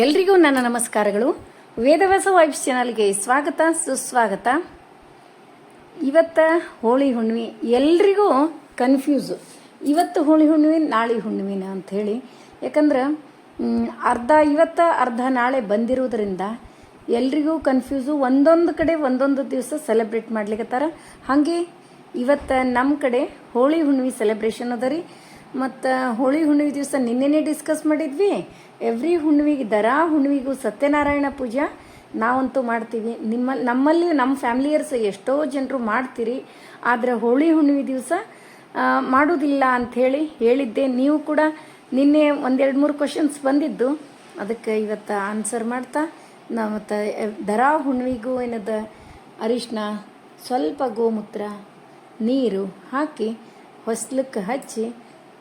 ಎಲ್ರಿಗೂ ನನ್ನ ನಮಸ್ಕಾರಗಳು. ವೇದವಾಸ ವೈಬ್ಸ್ ಚಾನಲ್ಗೆ ಸ್ವಾಗತ, ಸುಸ್ವಾಗತ. ಇವತ್ತ ಹೋಳಿ ಹುಣ್ಣಿಮೆ, ಎಲ್ರಿಗೂ ಕನ್ಫ್ಯೂಸು ಇವತ್ತು ಹೋಳಿ ಹುಣ್ಣಿಮೆ, ನಾಳೆ ಹುಣ್ಣಿಮೆನ ಹೇಳಿ. ಯಾಕಂದ್ರೆ ಅರ್ಧ ಇವತ್ತು, ಅರ್ಧ ನಾಳೆ ಬಂದಿರುವುದರಿಂದ ಎಲ್ರಿಗೂ ಕನ್ಫ್ಯೂಸು ಒಂದೊಂದು ಕಡೆ ಒಂದೊಂದು ದಿವಸ ಸೆಲೆಬ್ರೇಟ್ ಮಾಡ್ಲಿಕ್ಕತ್ತಾರ ಹಾಗೆ ಇವತ್ತು ನಮ್ಮ ಕಡೆ ಹೋಳಿ ಹುಣ್ಣಿಮೆ ಸೆಲೆಬ್ರೇಷನ್ ಅದ ರೀ. ಮತ್ತು ಹೋಳಿ ಹುಣ್ಣಿಮೆ ದಿವಸ ನಿನ್ನೆನೇ ಡಿಸ್ಕಸ್ ಮಾಡಿದ್ವಿ. ಎವ್ರಿ ಹುಣ್ಣಿಮೆಗೆ ದರಾ ಹುಣ್ಣಿಮೆಗೂ ಸತ್ಯನಾರಾಯಣ ಪೂಜಾ ನಾವಂತೂ ಮಾಡ್ತೀವಿ. ನಿಮ್ಮ ನಮ್ಮಲ್ಲಿ, ನಮ್ಮ ಫ್ಯಾಮಿಲಿಯರ್ಸ್ ಎಷ್ಟೋ ಜನರು ಮಾಡ್ತೀರಿ. ಆದರೆ ಹೋಳಿ ಹುಣ್ಣಿಮೆ ದಿವಸ ಮಾಡೋದಿಲ್ಲ ಅಂಥೇಳಿ ಹೇಳಿದ್ದೆ. ನೀವು ಕೂಡ ನಿನ್ನೆ ಒಂದೆರಡು ಮೂರು ಕ್ವಶನ್ಸ್ ಬಂದಿದ್ದು. ಅದಕ್ಕೆ ಇವತ್ತು ಆನ್ಸರ್ ಮಾಡ್ತಾ ನಾವು ಮತ್ತು ದರಾ ಹುಣ್ಣಿಗೂ ಏನದ ಅರಿಶಿನ ಸ್ವಲ್ಪ ಗೋಮೂತ್ರ, ನೀರು ಹಾಕಿ ಹೊಸ್ಲಕ್ಕೆ ಹಚ್ಚಿ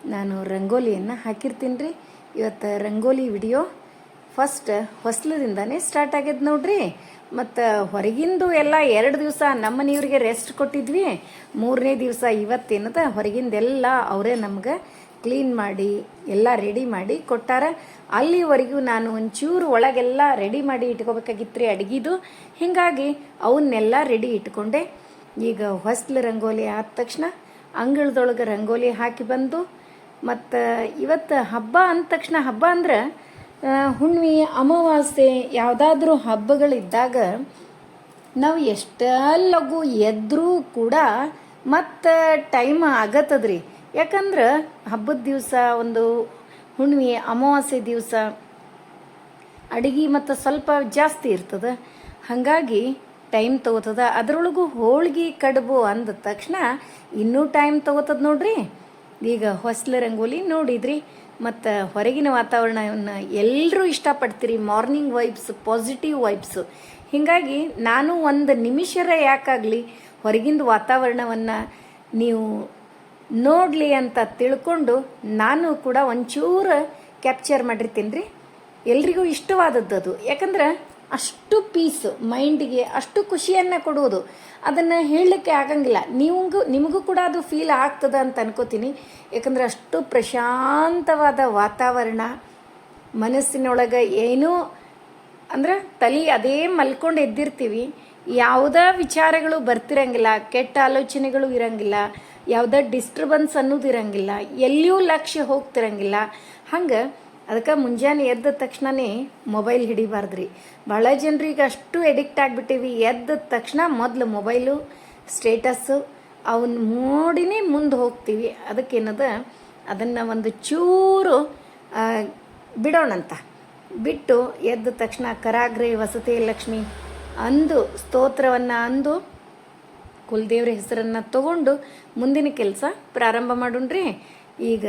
ನಾನು ರಂಗೋಲಿಯನ್ನು ಹಾಕಿರ್ತೀನಿ ರೀ ಇವತ್ತು ರಂಗೋಲಿ ವಿಡಿಯೋ ಫಸ್ಟ್ ಹೊಸ್ಲದಿಂದನೇ ಸ್ಟಾರ್ಟ್ ಆಗ್ಯದ ನೋಡ್ರಿ. ಮತ್ತು ಹೊರಗಿಂದು ಎಲ್ಲ ಎರಡು ದಿವಸ ನಮ್ಮ ಮನೆಯವ್ರಿಗೆ ರೆಸ್ಟ್ ಕೊಟ್ಟಿದ್ವಿ. ಮೂರನೇ ದಿವಸ ಇವತ್ತೇನದ? ಹೊರಗಿಂದೆಲ್ಲ ಅವರೇ ನಮ್ಗೆ ಕ್ಲೀನ್ ಮಾಡಿ, ಎಲ್ಲ ರೆಡಿ ಮಾಡಿ ಕೊಟ್ಟಾರ. ಅಲ್ಲಿವರೆಗೂ ನಾನು ಒಂಚೂರು ಒಳಗೆಲ್ಲ ರೆಡಿ ಮಾಡಿ ಇಟ್ಕೋಬೇಕಾಗಿತ್ತು ರೀ ಅಡುಗೆದು. ಹೀಗಾಗಿ ಅವನ್ನೆಲ್ಲ ರೆಡಿ ಇಟ್ಕೊಂಡೆ. ಈಗ ಹೊಸ್ಲು ರಂಗೋಲಿ ಆದ ತಕ್ಷಣ ಅಂಗಳದೊಳಗೆ ರಂಗೋಲಿ ಹಾಕಿ ಬಂದು ಮತ್ತು ಇವತ್ತು ಹಬ್ಬ ಅಂದ ತಕ್ಷಣ, ಹಬ್ಬ ಅಂದ್ರೆ ಹುಣ್ಣಿಮೆ ಅಮಾವಾಸ್ಯೆ, ಯಾವುದಾದ್ರೂ ಹಬ್ಬಗಳಿದ್ದಾಗ ನಾವು ಎಷ್ಟ ಲಘು ಎದ್ರೂ ಕೂಡ ಮತ್ತು ಟೈಮ್ ಆಗತ್ತದ್ರಿ. ಯಾಕಂದ್ರೆ ಹಬ್ಬದ ದಿವಸ ಒಂದು ಹುಣ್ಣಿಮೆ ಅಮಾವಾಸ್ಯೆ ದಿವಸ ಅಡುಗೆ ಮತ್ತು ಸ್ವಲ್ಪ ಜಾಸ್ತಿ ಇರ್ತದೆ. ಹಾಗಾಗಿ ಟೈಮ್ ತಗೋತದ. ಅದರೊಳಗೂ ಹೋಳಿಗೆ, ಕಡುಬು ಅಂದ ತಕ್ಷಣ ಇನ್ನೂ ಟೈಮ್ ತಗೋತದ ನೋಡ್ರಿ. ಈಗ ಹೊಸ್ಲ ರಂಗೋಲಿ ನೋಡಿದ್ರಿ, ಮತ್ತು ಹೊರಗಿನ ವಾತಾವರಣವನ್ನು ಎಲ್ಲರೂ ಇಷ್ಟಪಡ್ತೀರಿ. ಮಾರ್ನಿಂಗ್ ವೈಬ್ಸ್ ಪಾಸಿಟಿವ್ ವೈಬ್ಸು ಹೀಗಾಗಿ ನಾನು ಒಂದು ನಿಮಿಷರ ಯಾಕಾಗಲಿ ಹೊರಗಿಂದ ವಾತಾವರಣವನ್ನು ನೀವು ನೋಡಲಿ ಅಂತ ತಿಳ್ಕೊಂಡು ನಾನು ಕೂಡ ಒಂಚೂರು ಕ್ಯಾಪ್ಚರ್ ಮಾಡಿರ್ತೀನಿ ರೀ ಎಲ್ರಿಗೂ ಇಷ್ಟವಾದದ್ದು ಅದು ಯಾಕಂದ್ರೆ ಅಷ್ಟು ಪೀಸ್ ಮೈಂಡ್ಗೆ ಅಷ್ಟು ಖುಷಿಯನ್ನು ಕೊಡುವುದು. ಅದನ್ನು ಹೇಳಲಿಕ್ಕೆ ಆಗಂಗಿಲ್ಲ. ನಿಮಗೂ ನಿಮಗೂ ಕೂಡ ಅದು ಫೀಲ್ ಆಗ್ತದ ಅಂತ ಅನ್ಕೋತೀನಿ. ಯಾಕಂದ್ರೆ ಅಷ್ಟು ಪ್ರಶಾಂತವಾದ ವಾತಾವರಣ, ಮನಸ್ಸಿನೊಳಗೆ ಏನೂ, ಅಂದ್ರೆ ತಲೆ ಅದೇ ಮಲ್ಕೊಂಡು ಎದ್ದಿರ್ತೀವಿ. ಯಾವುದೇ ವಿಚಾರಗಳು ಬರ್ತಿರಂಗಿಲ್ಲ, ಕೆಟ್ಟ ಆಲೋಚನೆಗಳು ಇರಂಗಿಲ್ಲ, ಯಾವುದೇ ಡಿಸ್ಟರ್ಬೆನ್ಸ್ ಅನ್ನೋದು ಇರಂಗಿಲ್ಲ, ಎಲ್ಲಿಯೂ ಲಕ್ಷ್ಯ ಹೋಗ್ತಿರಂಗಿಲ್ಲ. ಹಂಗೆ ಅದಕ್ಕೆ ಮುಂಜಾನೆ ಎದ್ದ ತಕ್ಷಣನೇ ಮೊಬೈಲ್ ಹಿಡಿಬಾರ್ದ್ರಿ. ಭಾಳ ಜನರಿಗೆ ಅಷ್ಟು ಎಡಿಕ್ಟ್ ಆಗಿಬಿಟ್ಟಿವಿ. ಎದ್ದ ತಕ್ಷಣ ಮೊದಲು ಮೊಬೈಲು ಸ್ಟೇಟಸ್ಸು ಅವನ್ನ ನೋಡಿನೇ ಮುಂದೆ ಹೋಗ್ತೀವಿ. ಅದಕ್ಕೇನದ? ಅದನ್ನು ಒಂದು ಚೂರು ಬಿಡೋಣಂತ. ಬಿಟ್ಟು ಎದ್ದ ತಕ್ಷಣ, ಕರಾಗ್ರೆ ವಸತಿ ಲಕ್ಷ್ಮಿ ಅಂದು, ಸ್ತೋತ್ರವನ್ನು ಅಂದು, ಕುಲದೇವ್ರ ಹೆಸರನ್ನು ತಗೊಂಡು ಮುಂದಿನ ಕೆಲಸ ಪ್ರಾರಂಭ ಮಾಡೋಣ್ರಿ. ಈಗ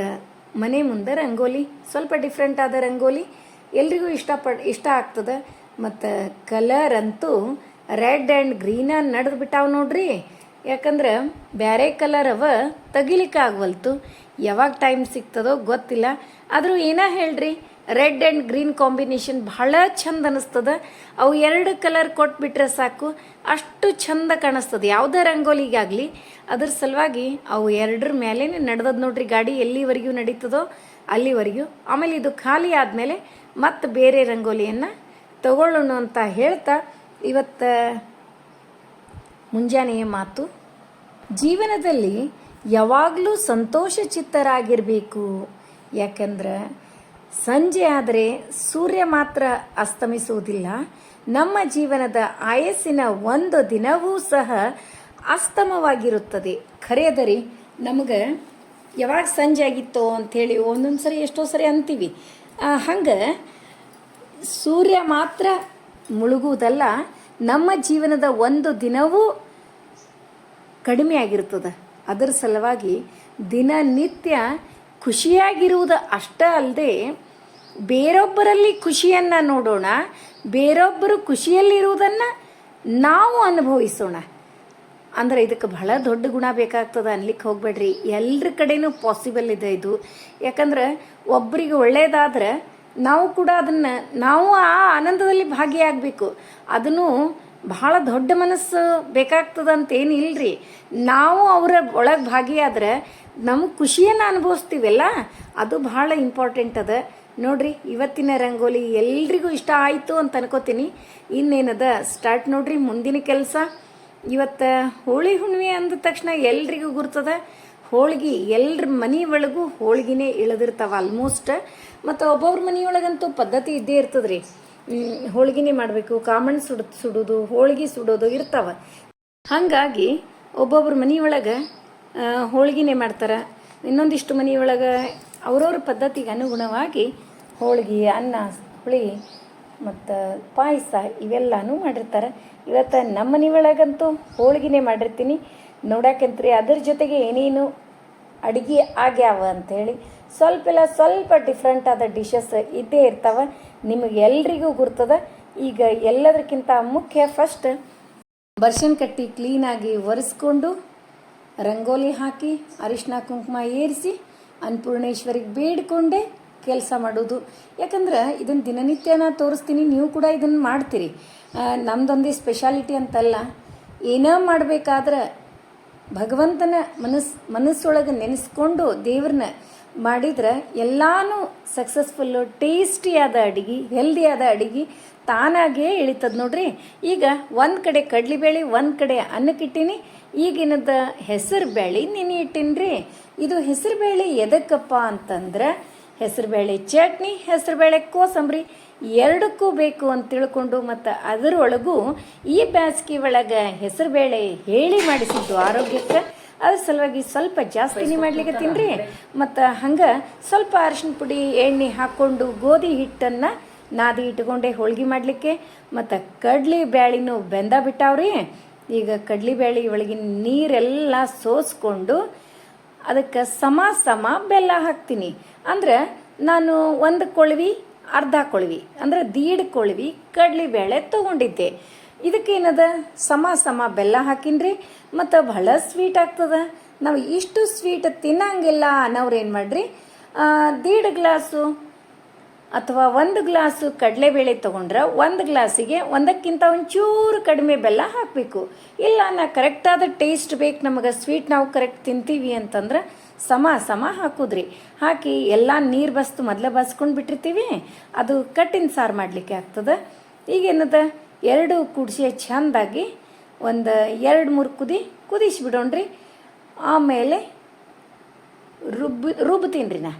ಮನೆ ಮುಂದೆ ರಂಗೋಲಿ, ಸ್ವಲ್ಪ ಡಿಫ್ರೆಂಟ್ ಆದ ರಂಗೋಲಿ ಎಲ್ರಿಗೂ ಇಷ್ಟಪಡ್ ಇಷ್ಟ ಆಗ್ತದೆ. ಮತ್ತು ಕಲರ್ ಅಂತೂ ರೆಡ್ ಆ್ಯಂಡ್ ಗ್ರೀನ ನಡೆದು ಬಿಟ್ಟಾವ ನೋಡ್ರಿ. ಯಾಕಂದ್ರೆ ಬೇರೆ ಕಲರ್ ಅವ ತೆಗಿಲಿಕ್ಕೆ ಆಗವಲ್ತು ಯಾವಾಗ ಟೈಮ್ ಸಿಗ್ತದೋ ಗೊತ್ತಿಲ್ಲ. ಆದರೂ ಏನ ಹೇಳ್ರಿ? ರೆಡ್ ಆ್ಯಂಡ್ ಗ್ರೀನ್ ಕಾಂಬಿನೇಷನ್ ಬಹಳ ಚಂದ ಅನಿಸ್ತದ. ಅವು ಎರಡು ಕಲರ್ ಕೊಟ್ಬಿಟ್ರೆ ಸಾಕು, ಅಷ್ಟು ಚಂದ ಕಾಣಿಸ್ತದೆ. ಯಾವುದೇ ರಂಗೋಲಿಗಾಗಲಿ, ಅದ್ರ ಸಲುವಾಗಿ ಅವು ಎರಡರ ಮೇಲೆ ನಡೆದದ್ ನೋಡ್ರಿ ಗಾಡಿ, ಎಲ್ಲಿವರೆಗೂ ನಡೀತದೋ ಅಲ್ಲಿವರೆಗೂ. ಆಮೇಲೆ ಇದು ಖಾಲಿ ಆದಮೇಲೆ ಮತ್ತೆ ಬೇರೆ ರಂಗೋಲಿಯನ್ನು ತಗೊಳ್ಳೋಣ ಅಂತ ಹೇಳ್ತಾ, ಇವತ್ತು ಮುಂಜಾನೆಯ ಮಾತು. ಜೀವನದಲ್ಲಿ ಯಾವಾಗಲೂ ಸಂತೋಷ ಚಿತ್ತರಾಗಿರಬೇಕು ಯಾಕಂದ್ರೆ ಸಂಜೆ ಆದರೆ ಸೂರ್ಯ ಮಾತ್ರ ಅಸ್ತಮಿಸುವುದಿಲ್ಲ. ನಮ್ಮ ಜೀವನದ ಆಯಸ್ಸಿನ ಒಂದು ದಿನವೂ ಸಹ ಅಸ್ತಮವಾಗಿರುತ್ತದೆ. ಖರೆಯದರಿ ನಮಗೆ ಯಾವಾಗ ಸಂಜೆ ಆಗಿತ್ತೋ ಅಂಥೇಳಿ ಒಂದೊಂದು ಸರಿ ಎಷ್ಟೋ ಸರಿ ಅಂತೀವಿ. ಹಂಗೆ ಸೂರ್ಯ ಮಾತ್ರ ಮುಳುಗುವುದಲ್ಲ, ನಮ್ಮ ಜೀವನದ ಒಂದು ದಿನವೂ ಕಡಿಮೆ ಆಗಿರ್ತದೆ ಅದರ ಸಲುವಾಗಿ ದಿನನಿತ್ಯ ಖುಷಿಯಾಗಿರುವುದು ಅಷ್ಟೇ ಅಲ್ಲದೆ ಬೇರೊಬ್ಬರಲ್ಲಿ ಖುಷಿಯನ್ನು ನೋಡೋಣ, ಬೇರೊಬ್ಬರು ಖುಷಿಯಲ್ಲಿರುವುದನ್ನು ನಾವು ಅನುಭವಿಸೋಣ. ಅಂದ್ರೆ ಇದಕ್ಕೆ ಬಹಳ ದೊಡ್ಡ ಗುಣ ಬೇಕಾಗ್ತದೆ ಅನ್ಲಿಕ್ಕೆ ಹೋಗಬೇಡ್ರಿ. ಎಲ್ಲರ ಕಡೆನೂ ಪಾಸಿಬಲ್ ಇದೆ ಇದು. ಯಾಕಂದ್ರೆ ಒಬ್ಬರಿಗೆ ಒಳ್ಳೆಯದಾದ್ರೆ ನಾವು ಕೂಡ ಅದನ್ನು, ನಾವು ಆ ಆನಂದದಲ್ಲಿ ಭಾಗಿಯಾಗಬೇಕು. ಅದನ್ನು ಬಹಳ ದೊಡ್ಡ ಮನಸ್ಸು ಬೇಕಾಗ್ತದಂತೇನು ರೀ ನಾವು ಅವರ ಒಳಗೆ ಭಾಗಿಯಾದ್ರೆ ನಮಗೆ ಖುಷಿಯನ್ನು ಅನುಭವಿಸ್ತೀವಲ್ಲ? ಅದು ಬಹಳ ಇಂಪಾರ್ಟೆಂಟ್ ಅದ. ನೋಡ್ರಿ ಇವತ್ತಿನ ರಂಗೋಲಿ ಎಲ್ರಿಗೂ ಇಷ್ಟ ಆಯಿತು ಅಂತ ಅನ್ಕೋತೀನಿ. ಇನ್ನೇನದ ಸ್ಟಾರ್ಟ್ ನೋಡ್ರಿ ಮುಂದಿನ ಕೆಲಸ. ಇವತ್ತು ಹೋಳಿ ಹುಣ್ಣಿಮೆ ಅಂದ ತಕ್ಷಣ ಎಲ್ರಿಗೂ ಗುರ್ತದ. ಹೋಳಿಗೆ ಎಲ್ರ ಮನೆ ಒಳಗೂ ಹೋಳ್ಗಿನೇ ಇಳಿದಿರ್ತಾವ ಆಲ್ಮೋಸ್ಟ್ ಮತ್ತು ಒಬ್ಬೊಬ್ರ ಮನೆಯೊಳಗಂತೂ ಪದ್ಧತಿ ಇದ್ದೇ ಇರ್ತದ್ರಿ. ಹ್ಮ್, ಹೋಳ್ಗಿನೇ ಮಾಡಬೇಕು ಕಾಮಣ್ ಸುಡ್ ಸುಡೋದು ಹೋಳಿಗೆ ಸುಡೋದು ಇರ್ತಾವ. ಹಾಗಾಗಿ ಒಬ್ಬೊಬ್ರ ಮನೆಯೊಳಗೆ ಹೋಳ್ಗಿನೇ ಮಾಡ್ತಾರೆ. ಇನ್ನೊಂದಿಷ್ಟು ಮನೆಯೊಳಗೆ ಅವ್ರವ್ರ ಪದ್ಧತಿಗೆ ಅನುಗುಣವಾಗಿ ಹೋಳಿಗೆ, ಅನ್ನ, ಹುಳಿ ಮತ್ತು ಪಾಯಸ ಇವೆಲ್ಲನೂ ಮಾಡಿರ್ತಾರೆ. ಇವತ್ತು ನಮ್ಮ ಮನೆ ಒಳಗಂತೂ ಹೋಳಿಗೆನೇ ಮಾಡಿರ್ತೀನಿ. ನೋಡಕ್ಕಂತ್ರಿ ಅದ್ರ ಜೊತೆಗೆ ಏನೇನು ಅಡುಗೆ ಆಗ್ಯಾವ ಅಂಥೇಳಿ ಸ್ವಲ್ಪ ಎಲ್ಲ ಸ್ವಲ್ಪ ಡಿಫ್ರೆಂಟ್ ಆದ ಡಿಶಸ್ ಇದ್ದೇ ಇರ್ತಾವೆ. ನಿಮಗೆ ಎಲ್ರಿಗೂ ಗುರ್ತದ. ಈಗ ಎಲ್ಲದಕ್ಕಿಂತ ಮುಖ್ಯ ಫಸ್ಟ್ ಬರ್ಷನ್ ಕಟ್ಟಿ ಕ್ಲೀನಾಗಿ ಒರೆಸ್ಕೊಂಡು ರಂಗೋಲಿ ಹಾಕಿ ಅರಿಶಿನ ಕುಂಕುಮ ಏರಿಸಿ, ಅನ್ನಪೂರ್ಣೇಶ್ವರಿಗೆ ಬೇಡಿಕೊಂಡೆ ಕೆಲಸ ಮಾಡೋದು. ಯಾಕಂದ್ರೆ ಇದನ್ನು ದಿನನಿತ್ಯನ ತೋರಿಸ್ತೀನಿ, ನೀವು ಕೂಡ ಇದನ್ನು ಮಾಡ್ತೀರಿ. ನಮ್ಮದೊಂದೇ ಸ್ಪೆಷಾಲಿಟಿ ಅಂತಲ್ಲ, ಏನೋ ಮಾಡಬೇಕಾದ್ರೆ ಭಗವಂತನ ಮನಸ್, ಮನಸ್ಸೊಳಗೆ ನೆನೆಸ್ಕೊಂಡು ದೇವ್ರನ್ನ ಮಾಡಿದ್ರೆ ಎಲ್ಲಾನು ಸಕ್ಸಸ್ಫುಲ್ಲು ಟೇಸ್ಟಿಯಾದ ಅಡಿಗೆ ಹೆಲ್ದಿಯಾದ ಅಡಿಗೆ ತಾನಾಗೇ ಇಳಿತದ ನೋಡ್ರಿ. ಈಗ ಒಂದು ಕಡೆ ಕಡ್ಲಿಬೇಳೆ ಒಂದು ಕಡೆ ಅನ್ನಕ್ಕಿಟ್ಟೀನಿ ಈಗಿನದ ಹೆಸರು ಬೇಳೆ ನೆನೆ ಇಟ್ಟಿನ್ರಿ. ಇದು ಹೆಸರು ಬೇಳೆ ಎದಕ್ಕಪ್ಪ ಅಂತಂದ್ರೆ ಹೆಸರುಬೇಳೆ ಚಟ್ನಿ ಹೆಸರುಬೇಳೆ ಕೋಸಂಬರಿ ಎರಡಕ್ಕೂ ಬೇಕು ಅಂತ ತಿಳ್ಕೊಂಡು ಮತ್ತು ಅದರೊಳಗೂ ಈ ಬ್ಯಾಸ್ಗೆ ಒಳಗೆ ಹೆಸರುಬೇಳೆ ಹೇಳಿ ಮಾಡಿಸಿದ್ದು ಆರೋಗ್ಯಕ್ಕೆ. ಅದ್ರ ಸಲುವಾಗಿ ಸ್ವಲ್ಪ ಜಾಸ್ತಿನೇ ಮಾಡ್ಲಿಕ್ಕೆ ತಿನ್ರಿ. ಮತ್ತು ಹಂಗೆ ಸ್ವಲ್ಪ ಅರಿಶಿನ ಪುಡಿ ಎಣ್ಣೆ ಹಾಕ್ಕೊಂಡು ಗೋಧಿ ಹಿಟ್ಟನ್ನು ನಾದಿ ಇಟ್ಕೊಂಡೆ ಹೋಳ್ಗೆ ಮಾಡಲಿಕ್ಕೆ. ಮತ್ತು ಕಡ್ಲಿ ಬ್ಯಾಳಿನೂ ಬೆಂದ ಬಿಟ್ಟಾವ್ರಿ. ಈಗ ಕಡ್ಲಿ ಬ್ಯಾಳಿ ಒಳಗಿನ ನೀರೆಲ್ಲ ಸೋಸ್ಕೊಂಡು ಅದಕ್ಕೆ ಸಮ ಸಮ ಬೆಲ್ಲ ಹಾಕ್ತೀನಿ. ಅಂದ್ರೆ ನಾನು ಒಂದು ಕೊಳವಿ, ಅರ್ಧ ಕೊಳವಿ, ಅಂದ್ರೆ ದೀಡ್ ಕೊಳವಿ ಕಡಲೆಬೇಳೆ ತೊಗೊಂಡಿದ್ದೆ. ಇದಕ್ಕೇನದ? ಸಮ ಸಮ ಬೆಲ್ಲ ಹಾಕಿನ್ರಿ. ಮತ್ತು ಬಹಳ ಸ್ವೀಟ್ ಆಗ್ತದ. ನಾವು ಇಷ್ಟು ಸ್ವೀಟ್ ತಿನ್ನಂಗಿಲ್ಲ ಅನ್ನೋರು ಏನು ಮಾಡ್ರಿ? ದೀಡ್ ಗ್ಲಾಸು ಅಥವಾ ಒಂದು ಗ್ಲಾಸು ಕಡಲೆಬೇಳೆ ತೊಗೊಂಡ್ರೆ ಒಂದು ಗ್ಲಾಸಿಗೆ ಒಂದಕ್ಕಿಂತ ಒಂಚೂರು ಕಡಿಮೆ ಬೆಲ್ಲ ಹಾಕಬೇಕು. ಇಲ್ಲ, ನಾ ಕರೆಕ್ಟಾದ ಟೇಸ್ಟ್ ಬೇಕು, ನಮಗೆ ಸ್ವೀಟ್ ನಾವು ಕರೆಕ್ಟ್ ತಿಂತೀವಿ ಅಂತಂದ್ರೆ ಸಮ ಸಮ ಹಾಕುದ್ರಿ. ಹಾಕಿ ಎಲ್ಲ ನೀರು ಬಸ್ತು ಮೊದಲೇ ಬಸ್ಕೊಂಡು ಬಿಟ್ಟಿರ್ತೀವಿ, ಅದು ಕಟ್ಟಿನ ಸಾರು ಮಾಡಲಿಕ್ಕೆ ಆಗ್ತದೆ. ಈಗೇನದ ಎರಡು ಕುಡಿಸಿ ಚೆಂದಾಗಿ ಒಂದು ಎರಡು ಮೂರು ಕುದಿ, ಕುದಿಸ್ಬಿಡೋಣ್ರಿ. ಆಮೇಲೆ ರುಬ್ಬಿ ರುಬ್ತೀನಿ ರೀ ನಾ.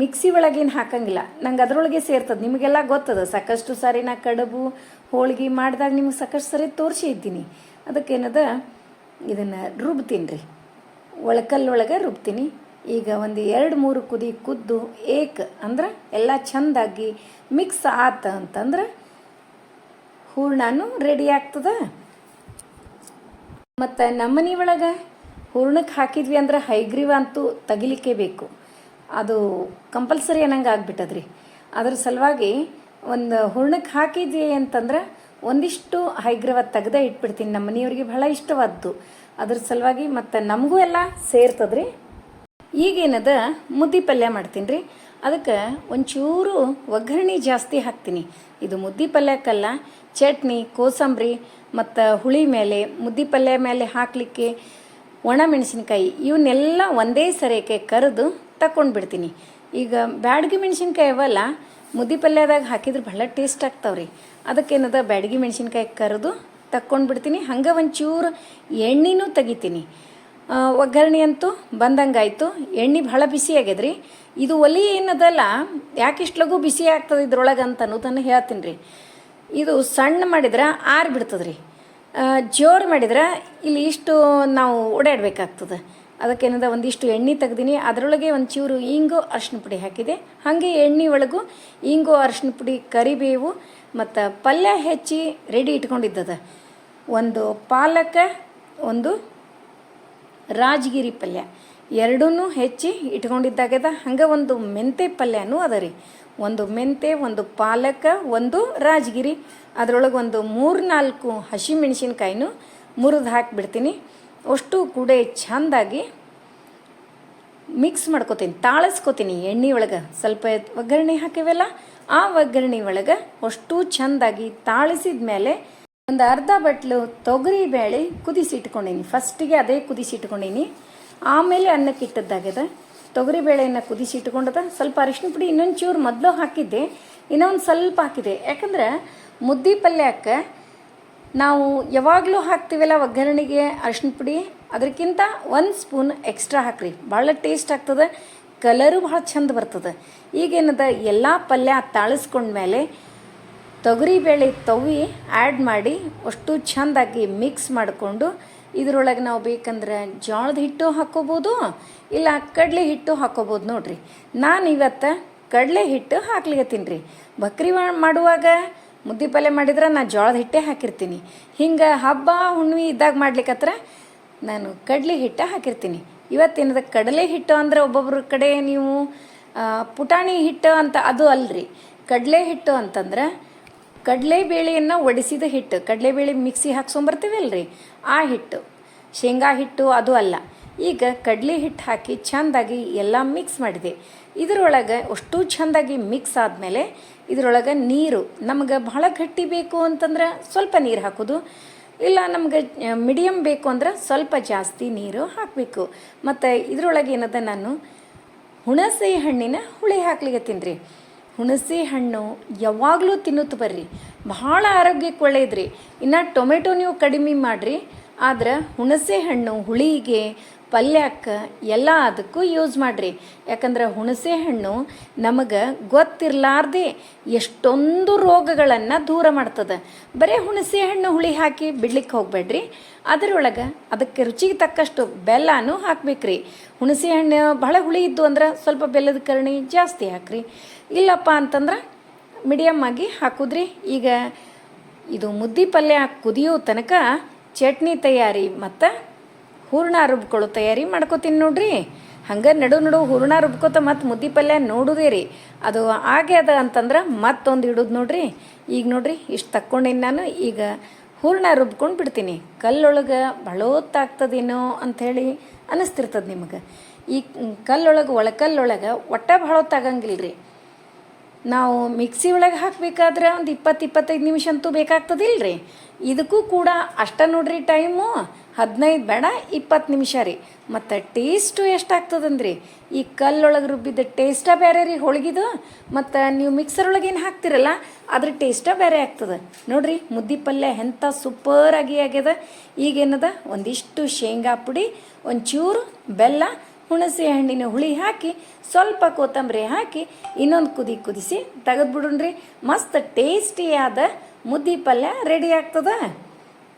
ಮಿಕ್ಸಿ ಒಳಗೇನು ಹಾಕಂಗಿಲ್ಲ. ನಂಗೆ ಅದರೊಳಗೆ ಸೇರ್ತದೆ. ನಿಮಗೆಲ್ಲ ಗೊತ್ತದ, ಸಾಕಷ್ಟು ಸಾರಿ ನಾ ಕಡುಬು, ಹೋಳಿಗೆ ಮಾಡಿದಾಗ ನಿಮ್ಗೆ ಸಾಕಷ್ಟು ಸಾರಿ ತೋರಿಸಿ ಇದ್ದೀನಿ. ಅದಕ್ಕೇನದ, ಇದನ್ನು ರುಬ್ತೀನಿ ರೀ ಒಳಕಲ್ಲೊಳಗೆ ರುಬ್ತೀನಿ. ಈಗ ಒಂದು ಎರಡು ಮೂರು ಕುದಿ ಕುದ್ದು ಏಕ್ ಅಂದ್ರೆ ಎಲ್ಲ ಚೆಂದಾಗಿ ಮಿಕ್ಸ್ ಆತ ಅಂತಂದ್ರೆ ಹೂರ್ಣನೂ ರೆಡಿ ಆಗ್ತದ. ಮತ್ತು ನಮ್ಮನೆ ಒಳಗೆ ಹೂರ್ಣಕ್ಕೆ ಹಾಕಿದ್ವಿ ಅಂದ್ರೆ ಹೈಗ್ರೀವ ಅಂತೂ ತೆಗಿಲಿಕ್ಕೆ ಬೇಕು. ಅದು ಕಂಪಲ್ಸರಿ ಅನ್ನಂಗೆ ಆಗ್ಬಿಟ್ಟದ್ರಿ. ಅದ್ರ ಸಲುವಾಗಿ ಒಂದು ಹೂರ್ಣಕ್ಕೆ ಹಾಕಿದ್ವಿ ಅಂತಂದ್ರೆ ಒಂದಿಷ್ಟು ಹೈಗ್ರವ ತೆಗ್ದೇ ಇಟ್ಬಿಡ್ತೀನಿ. ನಮ್ಮ ಮನೆಯವ್ರಿಗೆ ಬಹಳ ಇಷ್ಟವಾದ್ದು. ಅದ್ರ ಸಲುವಾಗಿ ಮತ್ತು ನಮಗೂ ಎಲ್ಲ ಸೇರ್ತದ್ರಿ. ಈಗೇನದ ಮುದ್ದೆ ಪಲ್ಯ ಮಾಡ್ತೀನಿ ರೀ ಅದಕ್ಕೆ ಒಂಚೂರು ಒಗ್ಗರಣೆ ಜಾಸ್ತಿ ಹಾಕ್ತೀನಿ. ಇದು ಮುದ್ದೆ ಪಲ್ಯಕ್ಕಲ್ಲ, ಚಟ್ನಿ, ಕೋಸಂಬರಿ, ಮತ್ತು ಹುಳಿ ಮೇಲೆ, ಮುದ್ದೆ ಪಲ್ಯ ಮೇಲೆ ಹಾಕಲಿಕ್ಕೆ ಒಣ ಮೆಣಸಿನ್ಕಾಯಿ ಇವನ್ನೆಲ್ಲ ಒಂದೇ ಸರಿಯಕ್ಕೆ ಕರೆದು ತಕೊಂಡು ಬಿಡ್ತೀನಿ ಈಗ ಬ್ಯಾಡಗಿ ಮೆಣಸಿನ್ಕಾಯಿ ಅವಲ್ಲ ಮುದ್ದೆ ಪಲ್ಯದಾಗ ಹಾಕಿದ್ರೆ ಭಾಳ ಟೇಸ್ಟ್ ಆಗ್ತಾವ್ರಿ. ಅದಕ್ಕೇನದ ಬ್ಯಾಡಗಿ ಮೆಣಸಿನ್ಕಾಯಿ ಕರೆದು ತಕ್ಕೊಂಡು ಬಿಡ್ತೀನಿ ಹಂಗೆ ಒಂಚೂರು ಎಣ್ಣೆನೂ ತೆಗಿತೀನಿ. ಒಗ್ಗರಣೆ ಅಂತೂ ಬಂದಂಗಾಯ್ತು. ಎಣ್ಣೆ ಭಾಳ ಬಿಸಿ ಆಗ್ಯದ್ರಿ. ಇದು ಒಲಿ ಏನದಲ್ಲ, ಯಾಕೆ ಇಷ್ಟು ಲಘು ಬಿಸಿ ಆಗ್ತದೆ ಇದ್ರೊಳಗೆ ಅಂತ ಅನ್ನೋದನ್ನು ಹೇಳ್ತೀನಿ ರೀ ಇದು ಸಣ್ಣ ಮಾಡಿದ್ರೆ ಆರು ಬಿಡ್ತದ್ರಿ ಜೋರು ಮಾಡಿದ್ರೆ ಇಲ್ಲಿ ಇಷ್ಟು ನಾವು ಓಡಾಡಬೇಕಾಗ್ತದೆ. ಅದಕ್ಕೇನದ ಒಂದಿಷ್ಟು ಎಣ್ಣೆ ತೆಗ್ದೀನಿ. ಅದರೊಳಗೆ ಒಂದು ಚೂರು ಇಂಗು ಅರ್ಶಿನ ಪುಡಿ ಹಾಕಿದೆ. ಹಾಗೆ ಎಣ್ಣೆ ಒಳಗೂ ಇಂಗು ಅರ್ಶಿನ ಪುಡಿ, ಕರಿಬೇವು ಮತ್ತು ಪಲ್ಯ ಹೆಚ್ಚಿ ರೆಡಿ ಇಟ್ಕೊಂಡಿದ್ದದ. ಒಂದು ಪಾಲಕ, ಒಂದು ರಾಜಗಿರಿ ಪಲ್ಯ. ಎರಡೂ ಹೆಚ್ಚಿ ಇಟ್ಕೊಂಡಿದ್ದಾಗ್ಯದ ಹಂಗೆ ಒಂದು ಮೆಂತೆ ಪಲ್ಯನೂ ಅದ ರೀ. ಒಂದು ಮೆಂತೆ, ಒಂದು ಪಾಲಕ, ಒಂದು ರಾಜಗಿರಿ. ಅದರೊಳಗೆ ಒಂದು ಮೂರು ನಾಲ್ಕು ಹಸಿಮೆಣಸಿನ್ಕಾಯಿನೂ ಮುರಿದು ಹಾಕಿಬಿಡ್ತೀನಿ ಅಷ್ಟು ಕೂಡ ಚೆಂದಾಗಿ ಮಿಕ್ಸ್ ಮಾಡ್ಕೋತೀನಿ, ತಾಳಿಸ್ಕೋತೀನಿ ಎಣ್ಣೆ ಒಳಗೆ. ಸ್ವಲ್ಪ ಒಗ್ಗರಣೆ ಹಾಕಿವಲ್ಲ, ಆ ಒಗ್ಗರಣೆ ಒಳಗೆ ಅಷ್ಟು ಚೆಂದಾಗಿ ತಾಳಿಸಿದ ಮೇಲೆ ಒಂದು ಅರ್ಧ ಬಟ್ಲು ತೊಗರಿ ಬೇಳೆ ಕುದಿಸಿಟ್ಕೊಂಡೀನಿ. ಫಸ್ಟಿಗೆ ಅದೇ ಕುದಿಸಿ ಇಟ್ಕೊಂಡೀನಿ ಆಮೇಲೆ ಅನ್ನಕ್ಕೆ ತೊಗರಿ ಬೇಳೆಯನ್ನ ಕುದಿಸಿ ಇಟ್ಕೊಂಡದ ಸ್ವಲ್ಪ ಅರಿಶಿನ ಪುಡಿ ಇನ್ನೊಂದು ಚೂರು ಮೊದಲು ಹಾಕಿದ್ದೆ, ಇನ್ನೊಂದು ಸ್ವಲ್ಪ ಹಾಕಿದೆ ಯಾಕಂದ್ರೆ ಮುದ್ದೆ ಪಲ್ಯಕ್ಕೆ ನಾವು ಯಾವಾಗಲೂ ಹಾಕ್ತೀವಲ್ಲ ಒಗ್ಗರಣೆಗೆ ಅರಿಶಿನ ಪುಡಿ ಅದಕ್ಕಿಂತ ಒಂದು ಸ್ಪೂನ್ ಎಕ್ಸ್ಟ್ರಾ ಹಾಕ್ರಿ. ಭಾಳ ಟೇಸ್ಟ್ ಆಗ್ತದೆ ಕಲರು ಭಾಳ ಚಂದ ಬರ್ತದೆ. ಈಗೇನದ ಎಲ್ಲ ಪಲ್ಯ ತಾಳಿಸ್ಕೊಂಡ್ಮೇಲೆ ತೊಗರಿಬೇಳೆ ತವ್ವಿ ಆ್ಯಡ್ ಮಾಡಿ ಅಷ್ಟು ಚೆಂದಾಗಿ ಮಿಕ್ಸ್ ಮಾಡಿಕೊಂಡು ಇದರೊಳಗೆ ನಾವು ಬೇಕಂದ್ರೆ ಜೋಳದ ಹಿಟ್ಟು ಹಾಕ್ಕೋಬೋದು ಇಲ್ಲ ಕಡಲೆ ಹಿಟ್ಟು ಹಾಕ್ಕೋಬೋದು ನೋಡ್ರಿ. ನಾನು ಇವತ್ತು ಕಡಲೆ ಹಿಟ್ಟು ಹಾಕ್ಲಿಕ್ಕೆ ರೀ. ಬಕ್ರಿ ಮಾಡುವಾಗ ಮುದ್ದೆ ಪಲ್ಯ ಮಾಡಿದ್ರೆ ನಾನು ಜೋಳದ ಹಿಟ್ಟೆ ಹಾಕಿರ್ತೀನಿ. ಹಿಂಗೆ ಹಬ್ಬ ಹುಣ್ಣಿ ಇದ್ದಾಗ ಮಾಡ್ಲಿಕ್ಕತ್ರ ನಾನು ಕಡಲೆ ಹಿಟ್ಟು ಹಾಕಿರ್ತೀನಿ. ಇವತ್ತೇನದ ಕಡಲೆ ಹಿಟ್ಟು ಅಂದ್ರೆ ಒಬ್ಬೊಬ್ಬರ ಕಡೆ ನೀವು ಪುಟಾಣಿ ಹಿಟ್ಟು ಅಂತ ಅದು ಅಲ್ರಿ. ಕಡಲೆ ಹಿಟ್ಟು ಅಂತಂದ್ರೆ ಕಡಲೆಬೇಳೆಯನ್ನು ಒಡಿಸಿದ ಹಿಟ್ಟು ಕಡಲೆಬೇಳೆ ಮಿಕ್ಸಿ ಹಾಕ್ಸೊಂಬರ್ತೀವಲ್ರಿ ಆ ಹಿಟ್ಟು. ಶೇಂಗಾ ಹಿಟ್ಟು ಅದು ಅಲ್ಲ. ಈಗ ಕಡಲೆ ಹಿಟ್ಟು ಹಾಕಿ ಚೆಂದಾಗಿ ಎಲ್ಲ ಮಿಕ್ಸ್ ಮಾಡಿದೆ. ಇದರೊಳಗೆ ಅಷ್ಟು ಚೆಂದಾಗಿ ಮಿಕ್ಸ್ ಆದಮೇಲೆ ಇದರೊಳಗೆ ನೀರು. ನಮಗೆ ಬಹಳ ಗಟ್ಟಿ ಬೇಕು ಅಂತಂದ್ರೆ ಸ್ವಲ್ಪ ನೀರು ಹಾಕೋದು. ಇಲ್ಲ ನಮ್ಗೆ ಮೀಡಿಯಮ್ ಬೇಕು ಅಂದ್ರೆ ಸ್ವಲ್ಪ ಜಾಸ್ತಿ ನೀರು ಹಾಕಬೇಕು. ಮತ್ತು ಇದರೊಳಗೆ ಏನದ ನಾನು, ಹುಣಸೆ ಹಣ್ಣಿನ ಹುಳಿ ಹಾಕ್ಲಿಕ್ಕೆ ತಿನ್ರಿ ಹುಣಸೆ ಹಣ್ಣು ಯಾವಾಗಲೂ ತಿನ್ನುತ್ತ ಬರ್ರಿ. ಭಾಳ ಆರೋಗ್ಯಕ್ಕೆ ಒಳ್ಳೆಯದ್ರಿ ಇನ್ನು ಟೊಮೆಟೊ ನೀವು ಕಡಿಮೆ ಮಾಡಿರಿ. ಆದ್ರೆ ಹುಣಸೆ ಹಣ್ಣು ಹುಳಿಗೆ ಪಲ್ಯಕ್ಕೆ ಎಲ್ಲ ಅದಕ್ಕೂ ಯೂಸ್ ಮಾಡಿರಿ. ಯಾಕಂದ್ರೆ ಹುಣಸೆ ಹಣ್ಣು ನಮಗೆ ಗೊತ್ತಿರಲಾರ್ದೆ ಎಷ್ಟೊಂದು ರೋಗಗಳನ್ನು ದೂರ ಮಾಡ್ತದೆ. ಬರೇ ಹುಣಸೆ ಹಣ್ಣು ಹುಳಿ ಹಾಕಿ ಬಿಡ್ಲಿಕ್ಕೆ ಹೋಗಬೇಡ್ರಿ. ಅದರೊಳಗೆ ಅದಕ್ಕೆ ರುಚಿಗೆ ತಕ್ಕಷ್ಟು ಬೆಲ್ಲನೂ ಹಾಕ್ಬೇಕ್ರಿ. ಹುಣಸೆ ಹಣ್ಣು ಬಹಳ ಹುಳಿ ಇದ್ದು ಅಂದ್ರೆ ಸ್ವಲ್ಪ ಬೆಲ್ಲದ ಕರಣಿ ಜಾಸ್ತಿ ಹಾಕ್ರಿ. ಇಲ್ಲಪ್ಪ ಅಂತಂದ್ರೆ ಮೀಡಿಯಮ್ ಆಗಿ ಹಾಕುದ್ರಿ. ಈಗ ಇದು ಮುದ್ದೆ ಪಲ್ಯ ಕುದಿಯೋ ತನಕ ಚಟ್ನಿ ತಯಾರಿ ಮತ್ತು ಹೂರ್ಣ ರುಬ್ಕೊಳ್ಳೋ ತಯಾರಿ ಮಾಡ್ಕೋತೀನಿ ನೋಡ್ರಿ. ಹಂಗೆ ನಡು ನಡು ಹೂರ್ಣ ರುಬ್ಕೋತ ಮತ್ತು ಮುದ್ದೆ ಪಲ್ಯ ನೋಡುದೇ ರೀ ಅದು ಆಗ್ಯದ ಅಂತಂದ್ರೆ ಮತ್ತೊಂದು ಇಡೋದು ನೋಡ್ರಿ. ಈಗ ನೋಡ್ರಿ, ಇಷ್ಟು ತಕ್ಕೊಂಡಿನಿ ನಾನು, ಈಗ ಹೂರ್ಣ ರುಬ್ಕೊಂಡು ಬಿಡ್ತೀನಿ. ಕಲ್ಲೊಳಗೆ ಬಳೋತ್ತಾಗ್ತದೇನೋ ಅಂಥೇಳಿ ಅನ್ನಿಸ್ತಿರ್ತದೆ ನಿಮಗೆ. ಈ ಕಲ್ಲೊಳಗೆ ಒಳಕಲ್ಲೊಳಗೆ ಒಟ್ಟ ಭಾಳೊತ್ತಾಗಂಗಿಲ್ಲ ರೀ ನಾವು ಮಿಕ್ಸಿ ಒಳಗೆ ಹಾಕಬೇಕಾದ್ರೆ ಒಂದು ಇಪ್ಪತ್ತು ಇಪ್ಪತ್ತೈದು ನಿಮಿಷ ಅಂತೂ ಬೇಕಾಗ್ತದಿಲ್ಲ ರೀ ಇದಕ್ಕೂ ಕೂಡ ಅಷ್ಟ ನೋಡ್ರಿ ಟೈಮು. ಹದಿನೈದು ಬೇಡ, ಇಪ್ಪತ್ತು ನಿಮಿಷ ರೀ. ಮತ್ತು ಟೇಸ್ಟು ಎಷ್ಟಾಗ್ತದಂದ್ರಿ? ಈ ಕಲ್ಲೊಳಗೆ ರುಬ್ಬಿದ ಟೇಸ್ಟ ಬೇರೆ ರೀ ಹೋಳ್ಗಿದು. ಮತ್ತು ನೀವು ಮಿಕ್ಸರ್ ಒಳಗೆ ಏನು ಹಾಕ್ತಿರಲ್ಲ, ಅದ್ರ ಟೇಸ್ಟ ಬೇರೆ ಆಗ್ತದೆ. ನೋಡ್ರಿ, ಮುದ್ದೆ ಪಲ್ಯ ಎಂಥ ಸೂಪರಾಗಿ ಆಗ್ಯದ. ಈಗೇನದ ಒಂದಿಷ್ಟು ಶೇಂಗಾ ಪುಡಿ, ಒಂಚೂರು ಬೆಲ್ಲ, ಹುಣಸೆ ಹಣ್ಣಿನ ಹುಳಿ ಹಾಕಿ, ಸ್ವಲ್ಪ ಕೊತ್ತಂಬರಿ ಹಾಕಿ, ಇನ್ನೊಂದು ಕುದಿ ಕುದಿಸಿ ತೆಗೆದ್ಬಿಡ್ರಿ ಮಸ್ತ್ ಟೇಸ್ಟಿಯಾದ ಮುದ್ದೆ ಪಲ್ಯ ರೆಡಿ ಆಗ್ತದ.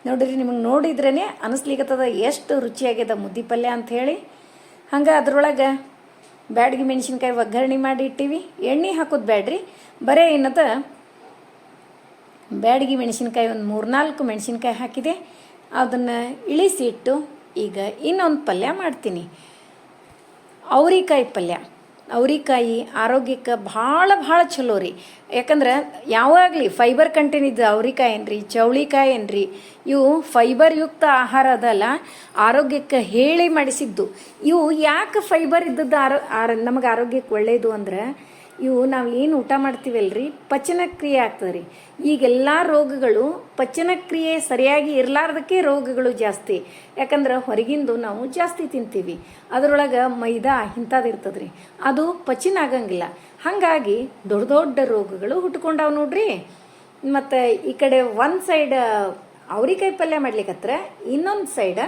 ನೋಡ್ರಿ, ನಿಮಗೆ ನೋಡಿದ್ರೇ ಅನಿಸ್ಲಿಕ್ಕತ್ತದ ಎಷ್ಟು ರುಚಿಯಾಗ್ಯದ ಮುದ್ದೆ ಪಲ್ಯ ಅಂತ ಹೇಳಿ. ಹಂಗೆ ಅದ್ರೊಳಗೆ ಬ್ಯಾಡ್ಗಿ ಮೆಣಸಿನ್ಕಾಯಿ ಒಗ್ಗರಣೆ ಮಾಡಿ ಇಟ್ಟಿವಿ. ಎಣ್ಣೆ ಹಾಕೋದು ಬ್ಯಾಡ್ರಿ. ಬರೇ ಏನದ, ಬ್ಯಾಡಗಿ ಮೆಣಸಿನ್ಕಾಯಿ ಒಂದು ಮೂರ್ನಾಲ್ಕು ಮೆಣಸಿನ್ಕಾಯಿ ಹಾಕಿದೆ. ಅದನ್ನು ಇಳಿಸಿ ಇಟ್ಟು ಈಗ ಇನ್ನೊಂದು ಪಲ್ಯ ಮಾಡ್ತೀನಿ. ಅವ್ರಿಕಾಯಿ ಪಲ್ಯ. ಅವ್ರಿಕಾಯಿ ಆರೋಗ್ಯಕ್ಕೆ ಭಾಳ ಭಾಳ ಚಲೋ ರೀ. ಯಾಕಂದ್ರೆ ಯಾವಾಗಲಿ ಫೈಬರ್ ಕಂಟೆಂಟ್ ಇದ್ದ ಅವ್ರಿಕಾಯಿ ಏನ್ರಿ, ಚೌಳಿಕಾಯಿ ಏನ್ರಿ, ಇವು ಫೈಬರ್ ಯುಕ್ತ ಆಹಾರ ಅದಲ್ಲ, ಆರೋಗ್ಯಕ್ಕೆ ಹೇಳಿ ಮಾಡಿಸಿದ್ದು. ಇವು ಯಾಕೆ ಫೈಬರ್ ಇದ್ದದ್ದು ಆರೋ ಆರ ನಮಗೆ ಆರೋಗ್ಯಕ್ಕೆ ಒಳ್ಳೆಯದು ಅಂದ್ರೆ ಇವು ನಾವು ಏನು ಊಟ ಮಾಡ್ತೀವಲ್ರಿ? ಪಚನಕ್ರಿಯೆ ಆಗ್ತದೆ ರೀ ಈಗೆಲ್ಲ ರೋಗಗಳು ಪಚನಕ್ರಿಯೆ ಸರಿಯಾಗಿ ಇರಲಾರ್ದಕ್ಕೆ ರೋಗಗಳು ಜಾಸ್ತಿ. ಯಾಕಂದ್ರೆ ಹೊರಗಿಂದು ನಾವು ಜಾಸ್ತಿ ತಿಂತೀವಿ. ಅದರೊಳಗೆ ಮೈದಾ ಇಂಥದ್ದು ಇರ್ತದೆ ಅದು ಪಚನ ಆಗಂಗಿಲ್ಲ. ಹಾಗಾಗಿ ದೊಡ್ಡ ದೊಡ್ಡ ರೋಗಗಳು ಹುಟ್ಕೊಂಡಾವ್ ನೋಡ್ರಿ. ಮತ್ತು ಈ ಕಡೆ ಒಂದು ಸೈಡ್ ಅವ್ರಿಕಾಯಿ ಪಲ್ಯ ಮಾಡ್ಲಿಕ್ಕತ್ರ ಇನ್ನೊಂದು ಸೈಡ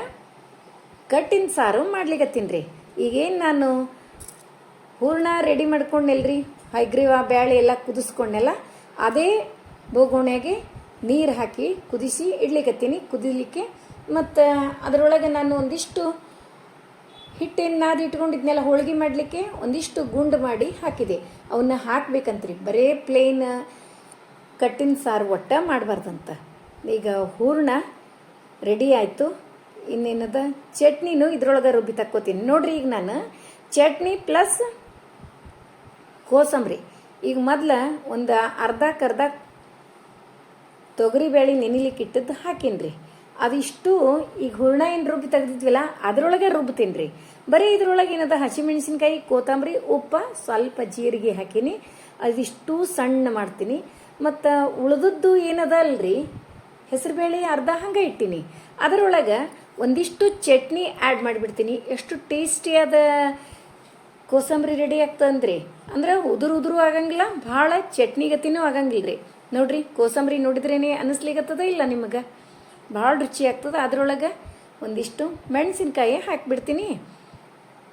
ಕಟ್ಟಿನ ಸಾರು ಮಾಡ್ಲಿಕ್ಕತ್ತೀನಿ ರೀ. ಈಗೇನು ನಾನು ಹೂರ್ಣ ರೆಡಿ ಮಾಡ್ಕೊಂಡೆಲ್ರಿ ಹೈಗ್ರೀವ ಬ್ಯಾಳೆ ಎಲ್ಲ ಕುದಿಸ್ಕೊಂಡೆಲ್ಲ ಅದೇ ಬೋಗೋಣ್ಯಾಗೆ ನೀರು ಹಾಕಿ ಕುದಿಸಿ ಇಡ್ಲಿಕ್ಕತ್ತೀನಿ ಕುದಿಲಿಕ್ಕೆ ಮತ್ತು ಅದರೊಳಗೆ ನಾನು ಒಂದಿಷ್ಟು ಹಿಟ್ಟೇನು ನಾದಿ ಇಟ್ಕೊಂಡಿದ್ನೆಲ್ಲ, ಹೋಳಿಗೆ ಮಾಡಲಿಕ್ಕೆ ಒಂದಿಷ್ಟು ಗುಂಡು ಮಾಡಿ ಹಾಕಿದೆ. ಅವನ್ನ ಹಾಕ್ಬೇಕಂತ್ರಿ. ಬರೇ ಪ್ಲೇನ್ ಕಟ್ಟಿನ ಸಾರು ಒಟ್ಟ ಮಾಡಬಾರ್ದಂತ. ಈಗ ಹೂರ್ಣ ರೆಡಿ ಆಯಿತು. ಇನ್ನೇನದ? ಚಟ್ನಿನೂ ಇದ್ರೊಳಗೆ ರುಬ್ಬಿ ತಕ್ಕೋತೀನಿ. ನೋಡ್ರಿ ಈಗ ನಾನು. ಚಟ್ನಿ ಪ್ಲಸ್ ಕೋಸಂಬರಿ. ಈಗ ಮೊದ್ಲು ಒಂದು ಅರ್ಧಕ್ಕರ್ಧ ತೊಗರಿಬೇಳೆ ನೆನಿಲಿಕ್ಕೆ ಇಟ್ಟದ್ದು ಹಾಕೀನಿ ರೀ ಅದಿಷ್ಟು ಈಗ ಹೂರ್ಣ ಏನು ರುಬ್ಬಿ ತೆಗ್ದಿದ್ವಲ್ಲ, ಅದರೊಳಗೆ ರುಬ್ತೀನಿ ರೀ ಬರೀ ಇದ್ರೊಳಗೆ ಏನದ ಹಸಿಮೆಣಸಿನ್ಕಾಯಿ ಕೊತ್ತಂಬರಿ ಉಪ್ಪು, ಸ್ವಲ್ಪ ಜೀರಿಗೆ ಹಾಕೀನಿ. ಅದಿಷ್ಟು ಸಣ್ಣ ಮಾಡ್ತೀನಿ. ಮತ್ತು ಉಳಿದದ್ದು ಏನದ ಅಲ್ರಿ ಹೆಸರುಬೇಳೆ ಅರ್ಧ ಹಂಗೆ ಇಟ್ಟೀನಿ. ಅದರೊಳಗೆ ಒಂದಿಷ್ಟು ಚಟ್ನಿ ಆ್ಯಡ್ ಮಾಡಿಬಿಡ್ತೀನಿ. ಎಷ್ಟು ಟೇಸ್ಟಿಯಾದ ಕೋಸಂಬರಿ ರೆಡಿ ಆಗ್ತದಂದ್ರಿ ಅಂದ್ರೆ ಉದುರು ಉದುರು ಆಗಂಗಿಲ್ಲ, ಭಾಳ ಚಟ್ನಿ ಗತಿನೂ ಆಗಂಗಿಲ್ಲ ರೀ ನೋಡ್ರಿ, ಕೋಸಂಬರಿ ನೋಡಿದ್ರೇನೆ ಅನ್ನಿಸ್ಲಿಕತ್ತದ ಇಲ್ಲ ನಿಮಗೆ? ಭಾಳ ರುಚಿ ಆಗ್ತದೆ ಅದರೊಳಗೆ. ಒಂದಿಷ್ಟು ಮೆಣಸಿನ್ಕಾಯಿ ಹಾಕಿಬಿಡ್ತೀನಿ.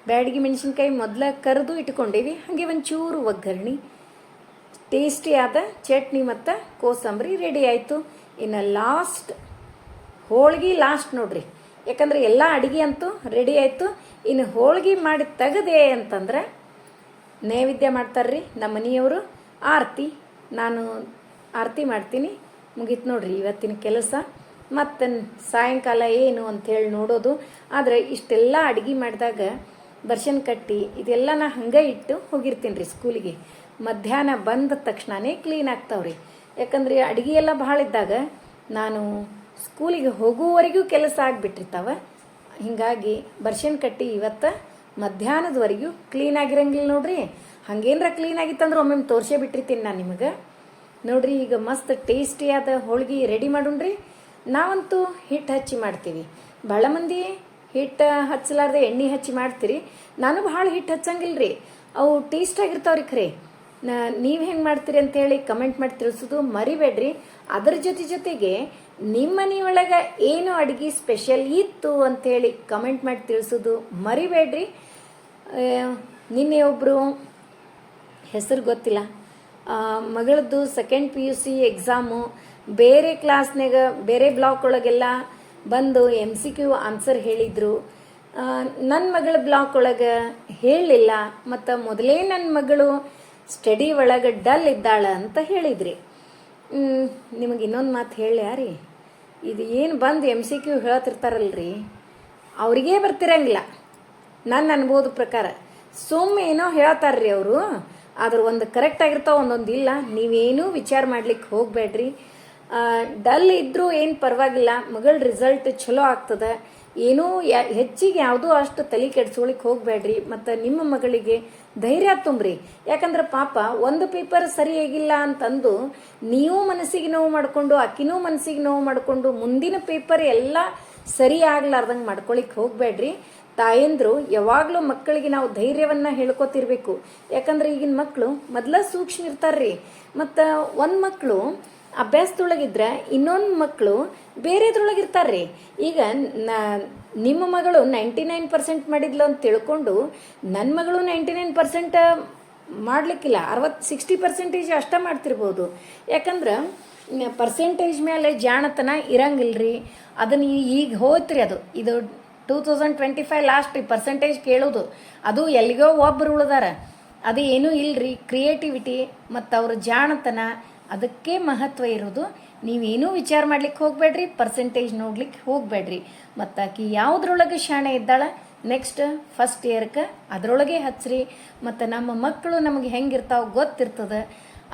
ಬ್ಯಾಡಗಿ ಮೆಣಸಿನ್ಕಾಯಿ ಮೊದಲ ಕರೆದು ಇಟ್ಕೊಂಡೀವಿ, ಹಾಗೆ ಒಂಚೂರು ಒಗ್ಗರಣೆ. ಟೇಸ್ಟಿಯಾದ ಚಟ್ನಿ ಮತ್ತು ಕೋಸಂಬರಿ ರೆಡಿ ಆಯಿತು. ಇನ್ನು ಲಾಸ್ಟ್, ಹೋಳಿಗೆ ಲಾಸ್ಟ್ ನೋಡ್ರಿ. ಯಾಕಂದ್ರೆ ಎಲ್ಲ ಅಡಿಗೆ ಅಂತೂ ರೆಡಿ ಆಯಿತು. ಇನ್ನು ಹೋಳ್ಗೆ ಮಾಡಿ ತೆಗದೆ ಅಂತಂದ್ರೆ ನೈವೇದ್ಯ ಮಾಡ್ತಾರ್ರಿ ನಮ್ಮ ಮನೆಯವರು. ಆರತಿ, ನಾನು ಆರತಿ ಮಾಡ್ತೀನಿ. ಮುಗೀತು ನೋಡ್ರಿ ಇವತ್ತಿನ ಕೆಲಸ. ಮತ್ತು ಸಾಯಂಕಾಲ ಏನು ಅಂಥೇಳಿ ನೋಡೋದು. ಆದರೆ ಇಷ್ಟೆಲ್ಲ ಅಡುಗೆ ಮಾಡಿದಾಗ ಬರ್ಷನ್ ಕಟ್ಟಿ ಇದೆಲ್ಲ ನಾ ಹಂಗೆ ಇಟ್ಟು ಹೋಗಿರ್ತೀನಿ ರೀ ಸ್ಕೂಲಿಗೆ. ಮಧ್ಯಾಹ್ನ ಬಂದ ತಕ್ಷಣನೇ ಕ್ಲೀನ್ ಆಗ್ತಾವ್ರಿ. ಯಾಕಂದ್ರೆ ಅಡುಗೆ ಎಲ್ಲ ಭಾಳ ಇದ್ದಾಗ ನಾನು ಸ್ಕೂಲಿಗೆ ಹೋಗುವವರೆಗೂ ಕೆಲಸ ಆಗಿಬಿಟ್ಟಿರ್ತಾವೆ. ಹೀಗಾಗಿ ಬರ್ಷನ್ ಕಟ್ಟಿ ಇವತ್ತು ಮಧ್ಯಾಹ್ನದವರೆಗೂ ಕ್ಲೀನ್ ಆಗಿರಂಗಿಲ್ಲ ನೋಡ್ರಿ. ಹಂಗೇನ್ರ ಕ್ಲೀನ್ ಆಗಿತ್ತಂದ್ರೆ ಒಮ್ಮೆ ತೋರ್ಸೇ ಬಿಟ್ಟಿರ್ತೀನಿ ನಾನು ನಿಮಗೆ. ನೋಡ್ರಿ ಈಗ ಮಸ್ತ್ ಟೇಸ್ಟಿಯಾದ ಹೋಳ್ಗೆ ರೆಡಿ ಮಾಡೋಣ್ರಿ ನಾವಂತೂ ಹಿಟ್ಟು ಹಚ್ಚಿ ಮಾಡ್ತೀವಿ. ಭಾಳ ಮಂದಿ ಹಿಟ್ಟು ಹಚ್ಚಲಾರ್ದೆ ಎಣ್ಣೆ ಹಚ್ಚಿ ಮಾಡ್ತೀರಿ. ನಾನು ಭಾಳ ಹಿಟ್ಟು ಹಚ್ಚಂಗಿಲ್ಲ ರೀ ಅವು ಟೇಸ್ಟ್ ಆಗಿರ್ತಾವ್ರಿ ಖರೆ. ನೀವು ಹೆಂಗೆ ಮಾಡ್ತೀರಿ ಅಂತೇಳಿ ಕಮೆಂಟ್ ಮಾಡಿ ತಿಳಿಸೋದು ಮರಿಬೇಡ್ರಿ. ಅದರ ಜೊತೆ ಜೊತೆಗೆ ನಿಮ್ಮ ಮನೆಯೊಳಗೆ ಏನು ಅಡುಗೆ ಸ್ಪೆಷಲ್ ಇತ್ತು ಅಂತೇಳಿ ಕಮೆಂಟ್ ಮಾಡಿ ತಿಳಿಸೋದು ಮರಿಬೇಡ್ರಿ. ನಿನ್ನೆ ಒಬ್ಬರು ಹೆಸರು ಗೊತ್ತಿಲ್ಲ. ಮಗಳದ್ದು second P U C exam ಬೇರೆ ಕ್ಲಾಸ್ನಾಗ ಬೇರೆ ಬ್ಲಾಕ್ ಒಳಗೆಲ್ಲ ಬಂದು ಎಂ ಸಿ ಕ್ಯೂ ಆನ್ಸರ್ ಹೇಳಿದ್ರು. ನನ್ನ ಮಗಳ ಬ್ಲಾಕ್ ಒಳಗೆ ಹೇಳಲಿಲ್ಲ ಮತ್ತು ಮೊದಲೇ ನನ್ನ ಮಗಳು ಸ್ಟಡಿ ಒಳಗೆ ಡಲ್ ಇದ್ದಾಳೆ ಅಂತ ಹೇಳಿದ್ರಿ. ನಿಮಗೆ ಇನ್ನೊಂದು ಮಾತು ಹೇಳ್ಯಾ ರೀ ಇದು ಏನು ಬಂದು ಎಂ ಸಿ ಕ್ಯೂ ಹೇಳ್ತಿರ್ತಾರಲ್ರಿ ಅವ್ರಿಗೇ ಬರ್ತಿರಂಗಿಲ್ಲ. ನನ್ನ ಅನ್ಬೋದು ಪ್ರಕಾರ. ಸುಮ್ಮನೆ ಏನೋ ಹೇಳ್ತಾರ್ರಿ ಅವರು. ಆದ್ರೆ ಒಂದು ಕರೆಕ್ಟ್ ಆಗಿರ್ತಾವ, ಒಂದೊಂದು ಇಲ್ಲ. ನೀವೇನೂ ವಿಚಾರ ಮಾಡ್ಲಿಕ್ಕೆ ಹೋಗಬೇಡ್ರಿ. ಡಲ್ ಇದ್ದರೂ ಏನು ಪರವಾಗಿಲ್ಲ. ಮಗಳ ರಿಸಲ್ಟ್ ಚಲೋ ಆಗ್ತದೆ. ಏನೂ ಹೆಚ್ಚಿಗೆ ಯಾವುದೂ ಅಷ್ಟು ತಲೆ ಕೆಡ್ಸ್ಕೊಳಿಕ್ ಹೋಗಬೇಡ್ರಿ. ಮತ್ತು ನಿಮ್ಮ ಮಗಳಿಗೆ ಧೈರ್ಯ ತುಂಬ್ರಿ. ಯಾಕಂದ್ರೆ ಪಾಪ ಒಂದು ಪೇಪರ್ ಸರಿಯಾಗಿಲ್ಲ ಅಂತಂದು ನೀವು ಮನಸ್ಸಿಗೆ ನೋವು ಮಾಡಿಕೊಂಡು, ಅಕ್ಕಿನೂ ಮನಸ್ಸಿಗೆ ನೋವು ಮಾಡಿಕೊಂಡು ಮುಂದಿನ ಪೇಪರ್ ಎಲ್ಲ ಸರಿ ಆಗ್ಲಾರ್ದಂಗೆ ಮಾಡ್ಕೊಳಿಕ್ ಹೋಗಬೇಡ್ರಿ. ತಾಯಂದ್ರು ಯಾವಾಗಲೂ ಮಕ್ಕಳಿಗೆ ನಾವು ಧೈರ್ಯವನ್ನ ಹೇಳ್ಕೊತಿರ್ಬೇಕು. ಯಾಕಂದ್ರೆ ಈಗಿನ ಮಕ್ಕಳು ಮೊದಲ ಸೂಕ್ಷ್ಮ ಇರ್ತಾರ್ರಿ. ಮತ್ತು ಒಂದು ಮಕ್ಕಳು ಅಭ್ಯಾಸದೊಳಗಿದ್ರೆ ಇನ್ನೊಂದು ಮಕ್ಕಳು ಬೇರೆದ್ರೊಳಗಿರ್ತಾರ್ರಿ. ಈಗ ನಿಮ್ಮ ಮಗಳು ನೈಂಟಿ ನೈನ್ ಪರ್ಸೆಂಟ್ ಮಾಡಿದ್ಲು ಅಂತ ತಿಳ್ಕೊಂಡು ನನ್ನ ಮಗಳು ನೈಂಟಿ ನೈನ್ ಪರ್ಸೆಂಟ್ ಮಾಡ್ಲಿಕ್ಕಿಲ್ಲ. ಅರವತ್ತು ಸಿಕ್ಸ್ಟಿ ಪರ್ಸೆಂಟೇಜ್ ಅಷ್ಟೇ ಮಾಡ್ತಿರ್ಬೋದು. ಯಾಕಂದ್ರೆ ಪರ್ಸೆಂಟೇಜ್ ಮೇಲೆ ಜಾಣತನ ಇರೋಂಗಿಲ್ಲ ರೀ ಅದನ್ನು ಈಗ ಹೋಯ್ತ್ರಿ ಅದು. ಇದು two thousand twenty five last ರೀ ಪರ್ಸೆಂಟೇಜ್ ಕೇಳೋದು. ಅದು ಎಲ್ಲಿಗೋ ಒಬ್ರು ಉಳಿದಾರ. ಅದು ಏನೂ ಇಲ್ಲರಿ ಕ್ರಿಯೇಟಿವಿಟಿ ಮತ್ತು ಅವ್ರ ಜಾಣತನ ಅದಕ್ಕೆ ಮಹತ್ವ ಇರೋದು, ನೀವೇನೂ ವಿಚಾರ ಮಾಡ್ಲಿಕ್ಕೆ ಹೋಗಬೇಡ್ರಿ ಪರ್ಸೆಂಟೇಜ್ ನೋಡ್ಲಿಕ್ಕೆ ಹೋಗಬೇಡ್ರಿ. ಮತ್ತು ಆಕಿ ಯಾವುದ್ರೊಳಗೆ ಶಾಣೆ ಇದ್ದಾಳ? ನೆಕ್ಸ್ಟ್ ಫಸ್ಟ್ ಇಯರ್ಗೆ ಅದರೊಳಗೆ ಹಚ್ಚ್ರಿ ಮತ್ತು ನಮ್ಮ ಮಕ್ಕಳು ನಮಗೆ ಹೆಂಗಿರ್ತಾವೆ ಗೊತ್ತಿರ್ತದೆ.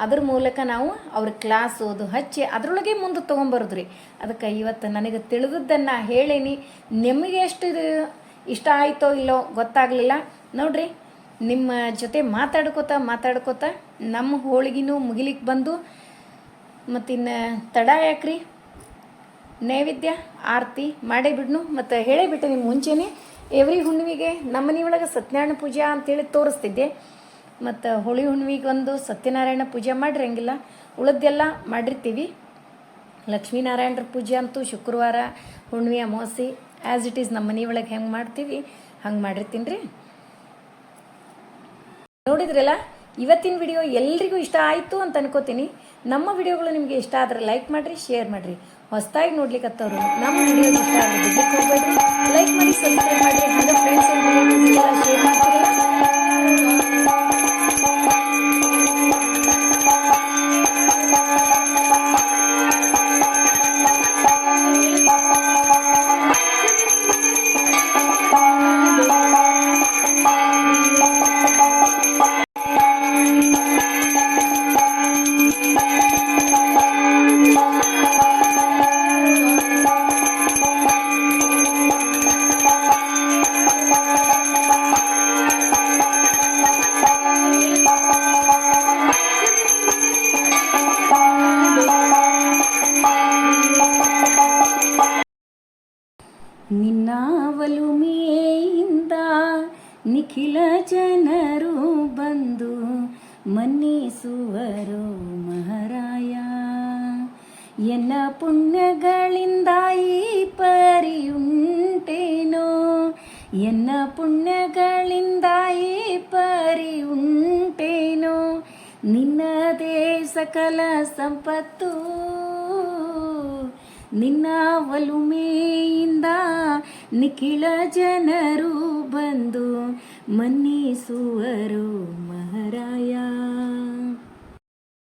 ಅದ್ರ ಮೂಲಕ ನಾವು ಅವ್ರ ಕ್ಲಾಸ್ ಓದು ಹಚ್ಚಿ ಅದರೊಳಗೆ ಮುಂದೆ ತೊಗೊಂಬರೋದ್ರಿ. ಅದಕ್ಕೆ ಇವತ್ತು ನನಗೆ ತಿಳಿದದ್ದನ್ನು ಹೇಳೇನಿ. ನಿಮಗೆ ಎಷ್ಟು ಇಷ್ಟ ಆಯ್ತೋ ಇಲ್ಲೋ ಗೊತ್ತಾಗಲಿಲ್ಲ. ನೋಡ್ರಿ, ನಿಮ್ಮ ಜೊತೆ ಮಾತಾಡ್ಕೋತ ಮಾತಾಡ್ಕೋತ ನಮ್ಮ ಹೋಳಿಗೆನೂ ಮುಗಿಲಿಕ್ಕೆ ಬಂದು ಮತ್ತಿನ್ನು ತಡ ಯಾಕ್ರಿ? ನೈವೇದ್ಯ, ಆರತಿ ಮಾಡೇ ಬಿಡ್ನು. ಮತ್ತು ಹೇಳೇ ಬಿಟ್ಟೆ ನಿಮ್ಮ ಮುಂಚೆನೇ ಎವ್ರಿ ಹುಣ್ಣಿಮೆಗೆ ನಮ್ಮ ಮನೆಯೊಳಗೆ ಸತ್ಯನಾರಾಯಣ ಪೂಜಾ ಅಂತೇಳಿ ತೋರಿಸ್ತಿದ್ದೆ. ಮತ್ತು ಹೋಳಿ ಹುಣ್ಣಿಮೆಗೆ ಒಂದು ಸತ್ಯನಾರಾಯಣ ಪೂಜೆ ಮಾಡಿರಂಗಿಲ್ಲ ಉಳಿದೆಲ್ಲ ಮಾಡಿರ್ತೀವಿ. ಲಕ್ಷ್ಮೀನಾರಾಯಣರ ಪೂಜೆ ಅಂತೂ ಶುಕ್ರವಾರ, ಹುಣ್ಣಿಮೆ ಅಮಾವಾಸ್ಯೆ ಆ್ಯಸ್ ಇಟ್ ಈಸ್ ನಮ್ಮ ಮನೆಯೊಳಗೆ ಹೆಂಗೆ ಮಾಡ್ತೀವಿ, ಹಂಗೆ ಮಾಡಿರ್ತೀನಿ ರೀ ನೋಡಿದ್ರಲ್ಲ, ಇವತ್ತಿನ ವಿಡಿಯೋ ಎಲ್ರಿಗೂ ಇಷ್ಟ ಆಯಿತು ಅಂತ ಅನ್ಕೋತೀನಿ. ನಮ್ಮ ವಿಡಿಯೋಗಳು ನಿಮಗೆ ಇಷ್ಟ ಆದರೆ ಲೈಕ್ ಮಾಡಿರಿ ಶೇರ್ ಮಾಡಿರಿ. ಹೊಸದಾಗಿ ನೋಡ್ಲಿಕ್ಕತ್ತವ್ರು ನಮ್ಮ ವಿಡಿಯೋ ಇಷ್ಟ ಆದರೆ ಲೈಕ್ ಮಾಡಿ ಸಬ್ಸ್ಕ್ರೈಬ್ ಮಾಡಿರಿ. ಫ್ರೆಂಡ್ಸ್ ಶೇರ್ ಮಾಡ್ತೀರಿ? ಕಾವಲು ಮೇಯಿಂದ ನಿಖಿಲ ಜನರು ಬಂದು ಮನ್ನಿಸುವರು ಮಹಾರಾಯ. ಎಲ್ಲ ಪುಣ್ಯಗಳಿಂದ ಈ ಪರಿಯುಂಟೇನೋ? ಎಲ್ಲ ಪುಣ್ಯಗಳಿಂದ ಈ ಪರಿಯುಂಟೇನೋ? ನಿನ್ನದೇ ಸಕಲ ಸಂಪತ್ತು. ನಿನ್ನ ಒಲುಮೆಯಿಂದ ನಿಖಿಳ ಜನರು ಬಂದು ಮನ್ನಿಸುವರು ಮಹಾರಾಯ.